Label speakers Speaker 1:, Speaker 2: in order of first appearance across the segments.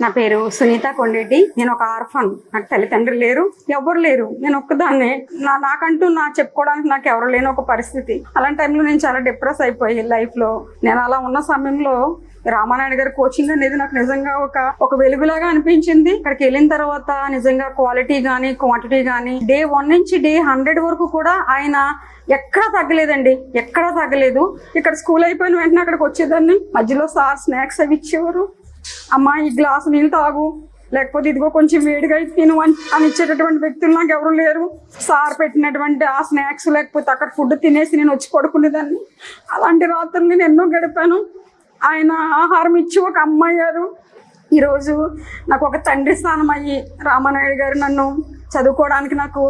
Speaker 1: నా పేరు సునీత కొండేటి నేను ఒక ఆర్ఫన్. నాకు తల్లిదండ్రులు లేరు ఎవరు లేరు. నేను ఒక్కదాన్నే. నా నాకంటూ నా చెప్పుకోవడానికి నాకు ఎవరు లేని ఒక పరిస్థితి. అలాంటి టైంలో నేను చాలా డిప్రెస్ అయిపోయి లైఫ్లో. నేను అలా ఉన్న సమయంలో రామానాయుడు గారి కోచింగ్ అనేది నాకు నిజంగా ఒక ఒక వెలుగులాగా అనిపించింది. ఇక్కడికి వెళ్ళిన తర్వాత నిజంగా క్వాలిటీ కానీ క్వాంటిటీ కానీ డే వన్ నుంచి డే హండ్రెడ్ వరకు కూడా ఆయన ఎక్కడా తగ్గలేదండి. ఎక్కడా తగ్గలేదు. ఇక్కడ స్కూల్ అయిపోయిన వెంటనే అక్కడికి వచ్చేదాన్ని. మధ్యలో సార్ స్నాక్స్ అవి ఇచ్చేవారు. అమ్మా ఈ గ్లాసు నీళ్ళు తాగు. లేకపోతే ఇదిగో కొంచెం వేడిగా తిను అని అని ఇచ్చేటటువంటి వ్యక్తులు నాకు ఎవరు లేరు. సార్ పెట్టినటువంటి ఆ స్నాక్స్ లేకపోతే అక్కడ ఫుడ్ తినేసి నేను వచ్చి పడుకునేదాన్ని. అలాంటి రాత్రులు నేను ఎన్నో గడిపాను. ఆయన ఆహారం ఇచ్చి ఒక అమ్మయ్యారు ఈరోజు నాకు ఒక తండ్రి స్థానం అయ్యి రామానాయుడు గారు నన్ను చదువుకోవడానికి నాకు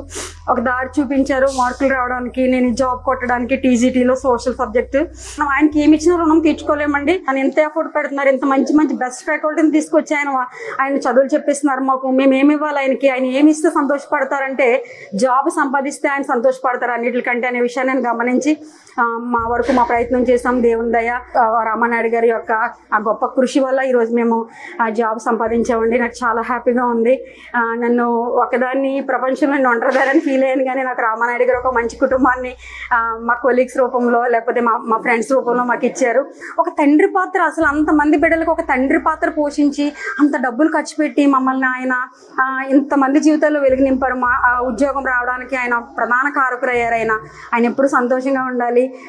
Speaker 1: ఒక దారి చూపించారు. మార్కులు రావడానికి నేను జాబ్ కొట్టడానికి టీజీటీలో సోషల్ సబ్జెక్ట్. మనం ఆయనకి ఏమి ఇచ్చిన రుణం తీర్చుకోలేమండి. ఆయన ఎంత ఎఫర్ట్ పెడుతున్నారు ఇంత మంచి మంచి బెస్ట్ ఫ్యాకల్టీని తీసుకొచ్చి ఆయన ఆయన చదువులు చెప్పిస్తున్నారు మాకు. మేము ఏమి ఇవ్వాలి ఆయనకి? ఆయన ఏమి ఇస్తే సంతోషపడతారంటే జాబ్ సంపాదిస్తే ఆయన సంతోషపడతారు అన్నిటికంటే అనే విషయాన్ని నేను గమనించి మా వరకు మా ప్రయత్నం చేసాం దేవుని దయ ఆ, రామానాయుడు గారి యొక్క ఆ గొప్ప కృషి వల్ల ఈరోజు మేము ఆ జాబ్ సంపాదించామండి. నాకు చాలా హ్యాపీగా ఉంది. నన్ను ఒకదాన్ని ఈ ప్రపంచంలో నేను ఒంటరిదారని ఫీల్ అయ్యాను. కానీ నాకు రామానాయుడు గారు ఒక మంచి కుటుంబాన్ని మా కొలీగ్స్ రూపంలో లేకపోతే మా మా ఫ్రెండ్స్ రూపంలో మాకు ఇచ్చారు. ఒక తండ్రి పాత్ర అసలు అంతమంది బిడ్డలకు ఒక తండ్రి పాత్ర పోషించి అంత డబ్బులు ఖర్చు పెట్టి మమ్మల్ని ఆయన ఇంతమంది జీవితాల్లో వెలుగు నింపారు. మా ఉద్యోగం రావడానికి ఆయన ప్రధాన కారకురయ్యారు ఆయన ఆయన ఎప్పుడు సంతోషంగా ఉండాలి.